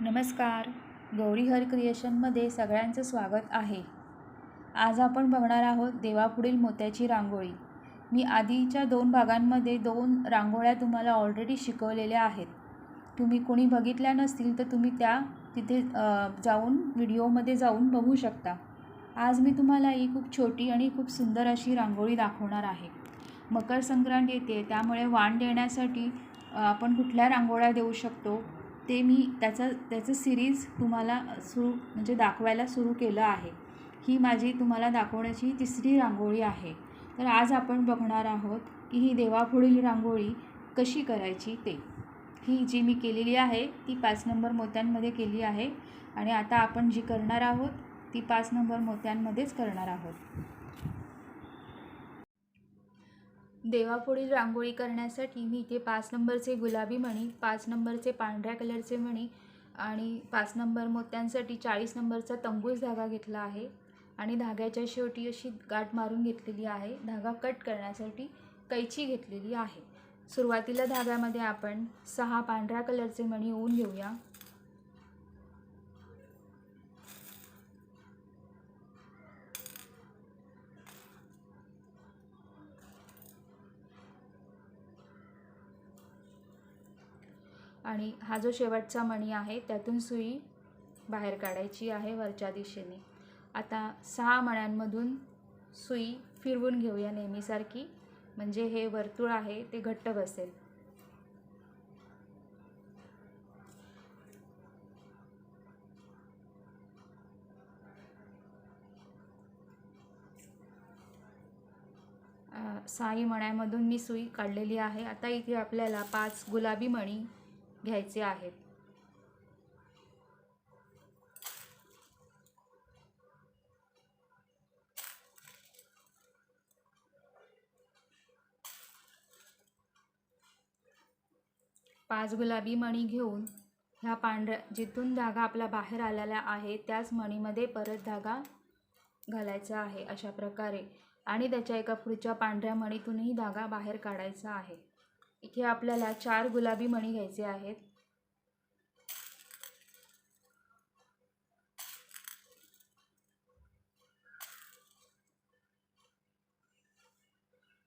नमस्कार. गौरी हर क्रिएशनमध्ये सगळ्यांचं स्वागत आहे. आज आपण बघणार आहोत देवापुढील मोत्याची रांगोळी. मी आधीच्या दोन भागांमध्ये दोन रांगोळ्या तुम्हाला ऑलरेडी शिकवलेल्या आहेत. तुम्ही कोणी बघितल्या नसतील तर तुम्ही त्या तिथे जाऊन व्हिडिओमध्ये जाऊन बघू शकता. आज मी तुम्हाला ही खूप छोटी आणि खूप सुंदर अशी रांगोळी दाखवणार आहे. मकर संक्रांत येते त्यामुळे वाण देण्यासाठी आपण कुठल्या रांगोळ्या देऊ शकतो? ते मी त्याचं त्याचं सिरीज तुम्हाला सुरू म्हणजे दाखवायला सुरू केलं आहे. ही माझी तुम्हाला दाखवण्याची तिसरी रांगोळी आहे. तर आज आपण बघणार आहोत की ही देवापुढील रांगोळी कशी करायची ते. ही जी मी केलेली आहे ती पाच नंबर मोत्यांमध्ये केली आहे. आणि आता आपण जी करणार आहोत ती पाच नंबर मोत्यांमध्येच करणार आहोत. देवापुढील रांगोळी करण्यासाठी मी इथे पाच नंबरचे गुलाबी मणी पाच नंबरचे पांढऱ्या कलरचे मणी आणि पाच नंबर मोत्यांसाठी चाळीस नंबरचा तंबूस धागा घेतला आहे आणि धाग्याच्या शेवटी अशी गाठ मारून घेतलेली आहे. धागा कट करण्यासाठी कैची घेतलेली आहे. सुरुवातीला धाग्यामध्ये आपण सहा पांढऱ्या कलरचे मणी ओवून घेऊया. आणि हा जो शेवटचा मणी आहे त्यातून सुई बाहेर काढायची आहे वरच्या दिशेने. आता सहा मण्यांमधून सुई फिरवून घेऊया नेहमीसारखी. म्हणजे हे वर्तुळ आहे ते घट्ट बसेल. साई सहाही मण्यांमधून मी सुई काढलेली आहे. आता इथे आपल्याला पाच गुलाबी मणी घ्यायचे आहेत. पाच गुलाबी मणी घेऊन ह्या पांढऱ्या जिथून धागा आपला बाहेर आलेला आहे त्याच मणीमध्ये परत धागा घालायचा आहे अशा प्रकारे. आणि त्याच्या एका पुढच्या पांढऱ्या मणीतूनही धागा बाहेर काढायचा आहे. इथे आपल्याला चार गुलाबी मणी घ्यायचे आहेत.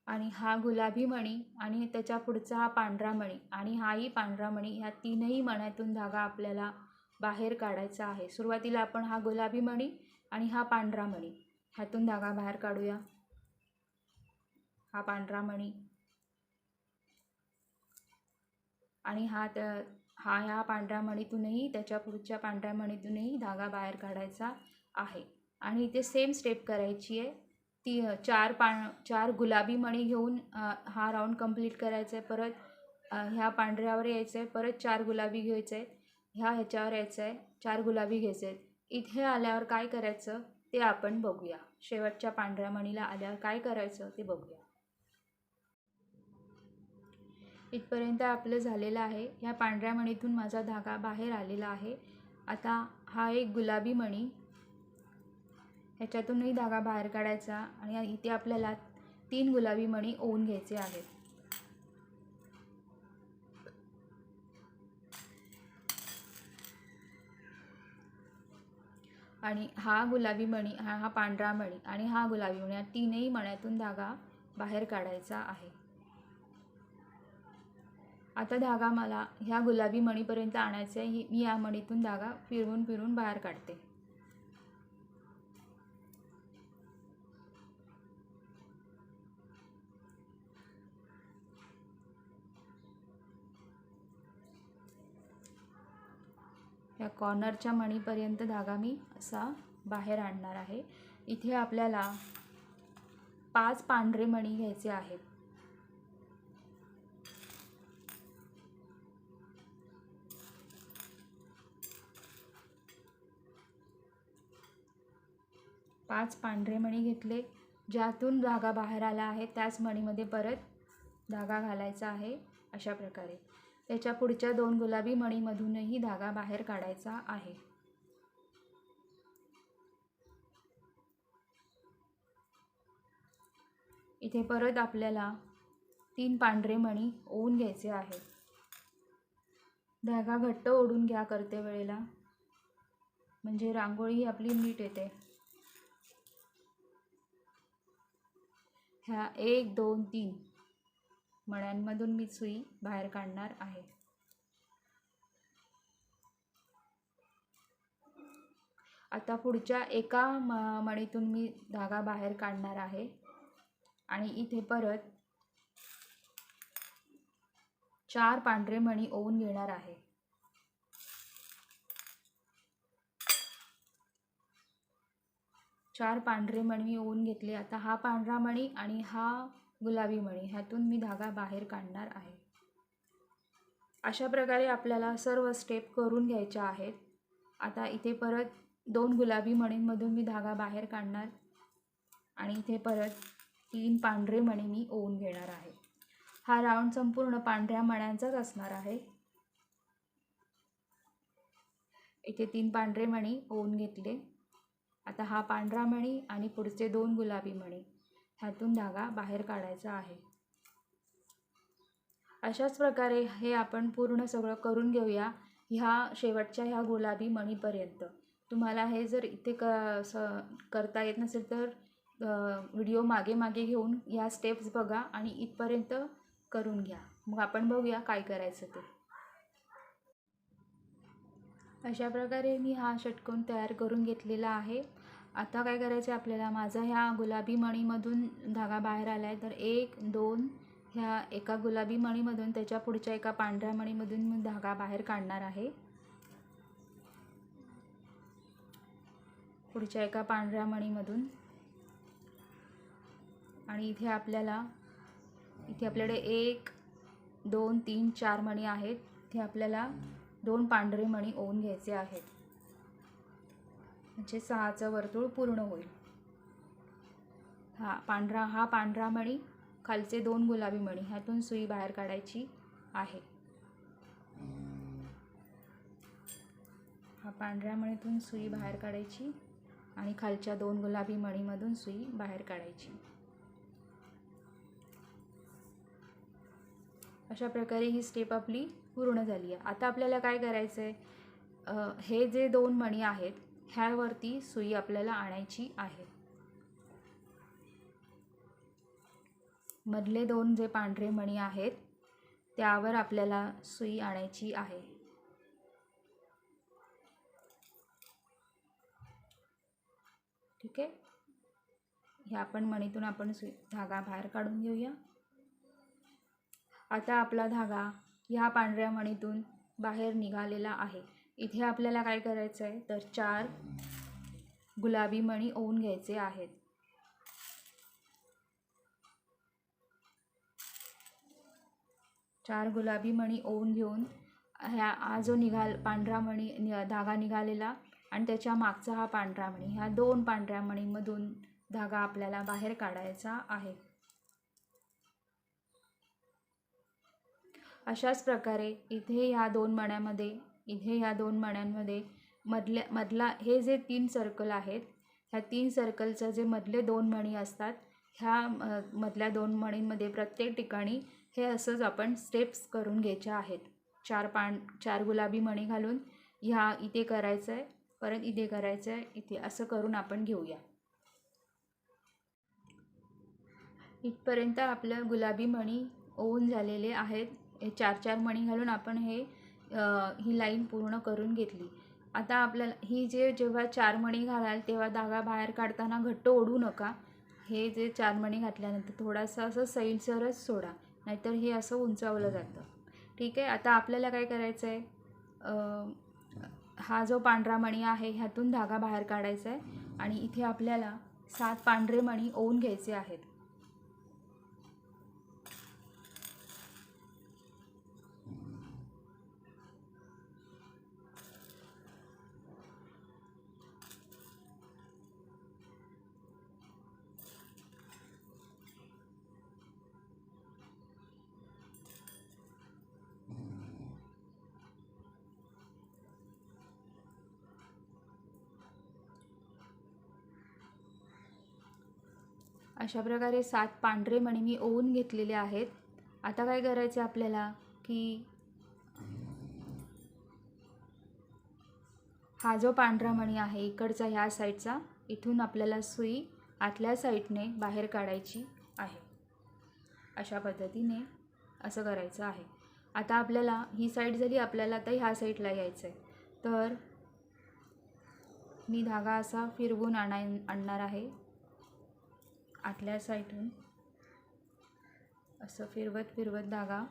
आणि हा गुलाबी मणी आणि त्याच्या पुढचा हा पांढरा मणी आणि हाही पांढरा मणी ह्या तीनही मण्यातून धागा आपल्याला बाहेर काढायचा आहे. सुरुवातीला आपण हा गुलाबी मणी आणि हा पांढरा मणी ह्यातून धागा बाहेर काढूया. हा पांढरा मणी आणि हा त्या हा ह्या पांढऱ्या मणीतूनही त्याच्या पुढच्या पांढऱ्या मणीतूनही धागा बाहेर काढायचा आहे. आणि इथे सेम स्टेप करायची आहे. ती चार पां चार गुलाबी मणी घेऊन हा राऊंड कंप्लीट करायचा आहे परत ह्या पांढऱ्यावर यायचं आहे परत चार गुलाबी घ्यायचं आहे ह्या ह्याच्यावर यायचं आहे चार गुलाबी घ्यायचे आहेत इथे आल्यावर काय करायचं? ते आपण बघूया. शेवटच्या पांढऱ्या मणीला आल्यावर काय करायचं? ते बघूया. इथपर्यंत आपलं झालेलं आहे. ह्या पांढऱ्या मणीतून माझा धागा बाहेर आलेला आहे. आता हा एक गुलाबी मणी. ह्याच्यातूनही धागा बाहेर काढायचा आणि इथे आपल्याला तीन गुलाबी मणी ओवून घ्यायचे आहेत. आणि हा गुलाबी मणी हा हा पांढरा मणी आणि हा गुलाबी मणी या तीनही मण्यातून धागा बाहेर काढायचा आहे. आता धागा मला ह्या गुलाबी मणीपर्यंत आणायचा आहे मी या मणीतून धागा फिरवून फिरवून बाहेर काढते. या कॉर्नरच्या मणीपर्यंत धागा मी असा बाहेर आणणार आहे. इथे आपल्याला पाच पांढरे मणी घ्यायचे आहेत. पाच पांढरे मणी घेतले. ज्यातून धागा बाहेर आला आहे त्याच मणीमध्ये परत धागा घालायचा आहे अशा प्रकारे. त्याच्या पुढच्या दोन गुलाबी मणीमधूनही धागा बाहेर काढायचा आहे. इथे परत आपल्याला तीन पांढरे मणी ओवून घ्यायचे आहेत. धागा घट्ट ओढून घ्या करते वेळेला. म्हणजे रांगोळी ही आपली नीट येते. ह्या एक दोन तीन मण्यांमधून मी सुई बाहेर काढणार आहे. आता पुढच्या एका म मणीतून मी धागा बाहेर काढणार आहे. आणि इथे परत चार पांढरे मणी ओवून घेणार आहे. चार पांढरे मणी मी ओवून घेतले. आता हा पांढरा मणी आणि हा गुलाबी मणी ह्यातून मी धागा बाहेर काढणार आहे. अशा प्रकारे आपल्याला सर्व स्टेप करून घ्यायच्या आहेत. आता इथे परत दोन गुलाबी मणींमधून मी धागा बाहेर काढणार आणि इथे परत तीन पांढरे मणी मी ओवून घेणार आहे. हा राऊंड संपूर्ण पांढऱ्या मण्यांचाच असणार आहे. इथे तीन पांढरे मणी ओवून घेतले. आता हा पांढरा मणी आणि पुढचे दोन गुलाबी मणी ह्यातून धागा बाहेर काढायचा आहे. अशाच प्रकारे हे आपण पूर्ण सगळं करून घेऊया ह्या शेवटच्या ह्या गुलाबी मणीपर्यंत. तुम्हाला हे जर इथे क स करता येत नसेल तर व्हिडिओ मागे मागे घेऊन ह्या स्टेप्स बघा आणि इथपर्यंत करून घ्या. मग आपण बघूया काय करायचं ते. अशा प्रकारे मी हा षटकोन तयार करून घेतलेला आहे. आता काय करायचं आहे आपल्याला? माझा ह्या गुलाबी मणीमधून धागा बाहेर आला आहे तर एक दोन ह्या एका गुलाबी मणीमधून त्याच्या पुढच्या एका पांढऱ्या मणीमधून मी धागा बाहेर काढणार आहे. पुढच्या एका पांढऱ्या मणीमधून. आणि इथे आपल्याला इथे आपल्याकडे एक दोन तीन चार मणी आहेत. इथे आपल्याला दोन पांढरे मणी ओवून घ्यायचे आहेत. म्हणजे सहाचं वर्तुळ पूर्ण होईल. हा पांढरा हा पांढरा मणी खालचे दोन गुलाबी मणी ह्यातून सुई बाहेर काढायची आहे. हा पांढऱ्या मणीतून सुई बाहेर काढायची आणि खालच्या दोन गुलाबी मणीमधून सुई बाहेर काढायची. अशा प्रकारे ही स्टेप आपली पूर्ण झाली आहे. आता आपल्याला काय करायचं आहे हे जे दोन मणी आहेत ह्यावरती सुई आपल्याला आणायची आहे. मधले दोन जे पांढरे मणी आहेत त्यावर आपल्याला सुई आणायची आहे. ठीक आहे? ह्या आपण मणीतून आपण सुई धागा बाहेर काढून घेऊया. आता आपला धागा ह्या पांढऱ्या मणीतून बाहेर निघालेला आहे. इथे आपल्याला काय करायचं आहे? तर चार गुलाबी मणी ओवून घ्यायचे आहेत. चार गुलाबी मणी ओवून घेऊन ह्या हा जो निघाल पांढरा मणी नि धागा निघालेला आणि त्याच्या मागचा हा पांढरा मणी. ह्या दोन पांढऱ्या मणीमधून धागा आपल्याला बाहेर काढायचा आहे. अशाच प्रकारे इथे ह्या दोन मण्यामध्ये इथे ह्या दोन मण्यांमध्ये मधल्या मधला हे जे तीन सर्कल आहेत ह्या तीन सर्कलचं जे मधले दोन मणी असतात ह्या मधल्या दोन मणींमध्ये प्रत्येक ठिकाणी हे असंच आपण स्टेप्स करून घ्यायच्या आहेत. चार पान चार गुलाबी मणी घालून ह्या इथे करायचं आहे परत इथे करायचं आहे इथे असं करून आपण घेऊया. इथपर्यंत आपलं गुलाबी मणी ओवून झालेले आहेत. हे चार चार मणी घालून आपण हे ही लाईन पूर्ण करून घेतली. आता आपल्याला ही जे जेव्हा चार मणी घालाल तेव्हा धागा बाहेर काढताना घट्ट ओढू नका. हे जे चार मणी घातल्यानंतर थोडासा असं सैलसरच सोडा नाहीतर हे असं उंचावलं जातं. ठीक आहे? आता आपल्याला काय करायचं आहे हा जो पांढरा मणी आहे ह्यातून धागा बाहेर काढायचा आहे आणि इथे आपल्याला सात पांढरे मणी ओवून घ्यायचे आहेत. अशा प्रकारे सात पांढरे मणी मी ओवून घेतलेले आहेत. आता काय करायचं आपल्याला? की हा जो पांढरा मणी आहे इकडचा ह्या साईडचा इथून आपल्याला सुई आतल्या साईडने बाहेर काढायची आहे. अशा पद्धतीने असं करायचं आहे. आता आपल्याला ही साईड झाली आपल्याला आता ह्या साईडला यायचं आहे तर मी धागा असा फिरवून आणाय आणणार आहे. आतल्या साईडून असं फिरवत फिरवत धागा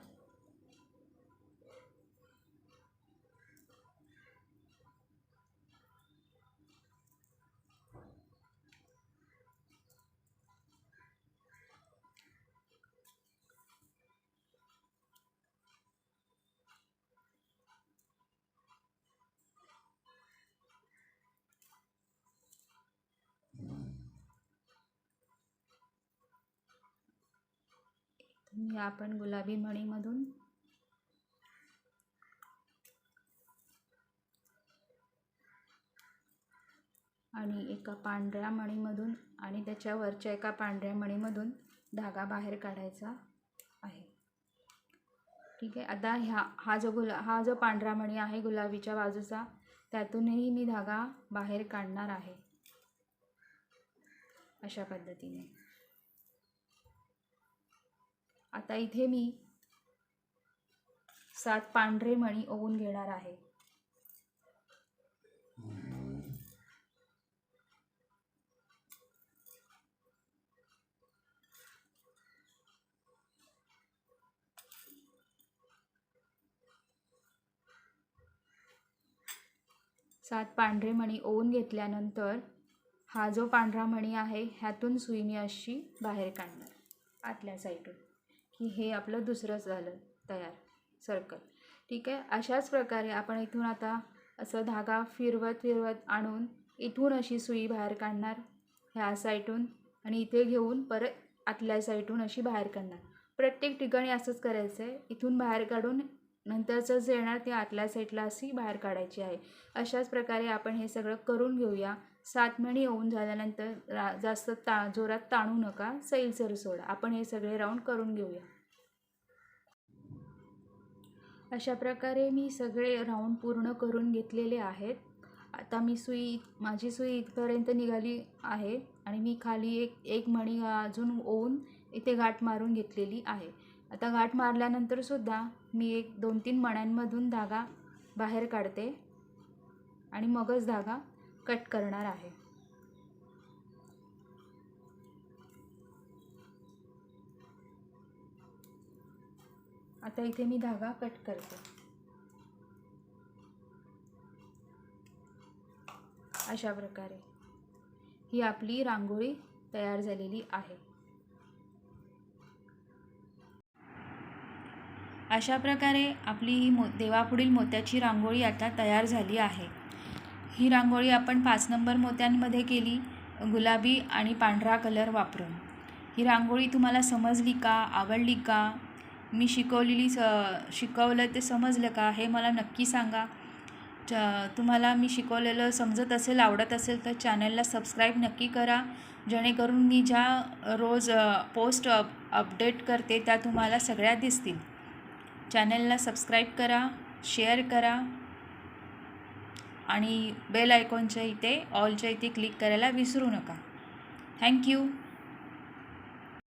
या आपण गुलाबी मणीमधून आणि एका पांढऱ्या मणीमधून आणि त्याच्यावरच्या एका पांढऱ्या मणीमधून धागा बाहेर काढायचा आहे. ठीक आहे? आता ह्या हा जो गुला हा जो पांढरा मणी आहे गुलाबीच्या बाजूचा त्यातूनही मी धागा बाहेर काढणार आहे. अशा पद्धतीने. आता इथे मी सात पांढरे मणी ओवून घेणार आहे. सात पांढरे मणी ओवून घेतल्यानंतर हा जो पांढरा मणी आहे ह्यातून सुईने अशी बाहेर काढणार आतल्या साईडून की हे आपलं दुसरं झालं तयार सर्कल ठीक आहे? अशाच प्रकारे आपण इथून आता असं धागा फिरवत फिरवत आणून इथून अशी सुई बाहेर काढणार ह्या साईटून आणि इथे घेऊन परत आतल्या साईटून अशी बाहेर काढणार. प्रत्येक ठिकाणी असंच करायचं आहे. इथून बाहेर काढून नंतरचं जे येणार ते आतल्या साईडला अशी बाहेर काढायची आहे. अशाच प्रकारे आपण हे सगळं करून घेऊया. सात मणी होऊन झाल्यानंतर रा जास्त ता जोरात ताणू नका. सैलसर सोडा. आपण हे सगळे राऊंड करून घेऊया. अशा प्रकारे मी सगळे राऊंड पूर्ण करून घेतलेले आहेत. आता मी सुई माझी सुई इथपर्यंत निघाली आहे आणि मी खाली एक एक मणी अजून ओवून इथे गाठ मारून घेतलेली आहे. आता गाठ मारल्यानंतरसुद्धा मी एक दोन तीन मण्यांमधून धागा बाहेर काढते आणि मगच धागा कट करणार आहे. आता इथे मी धागा कट करते. अशा प्रकारे ही आपली रांगोळी तयार झालेली आहे. अशा प्रकारे आपली ही मो देवापुढील मोत्याची रांगोळी आता तयार झाली आहे. ही रांगोळी आपण पाच नंबर मोत्यांमध्ये केली गुलाबी आणि पांढरा कलर वापरून. ही रांगोळी तुम्हाला समजली का आवडली का? मी शिकवलेली स शिकवलं ते समजलं का? हे मला नक्की सांगा. च तुम्हाला मी शिकवलेलं समजत असेल आवडत असेल तर चॅनलला सबस्क्राईब नक्की करा. जेणेकरून मी ज्या रोज पोस्ट अप अपडेट करते त्या तुम्हाला सगळ्या दिसतील. चॅनलला सबस्क्राईब करा शेअर करा. आणि बेल आयकॉनच्या इथे ऑलच्या इथे क्लिक करायला विसरू नका. थँक्यू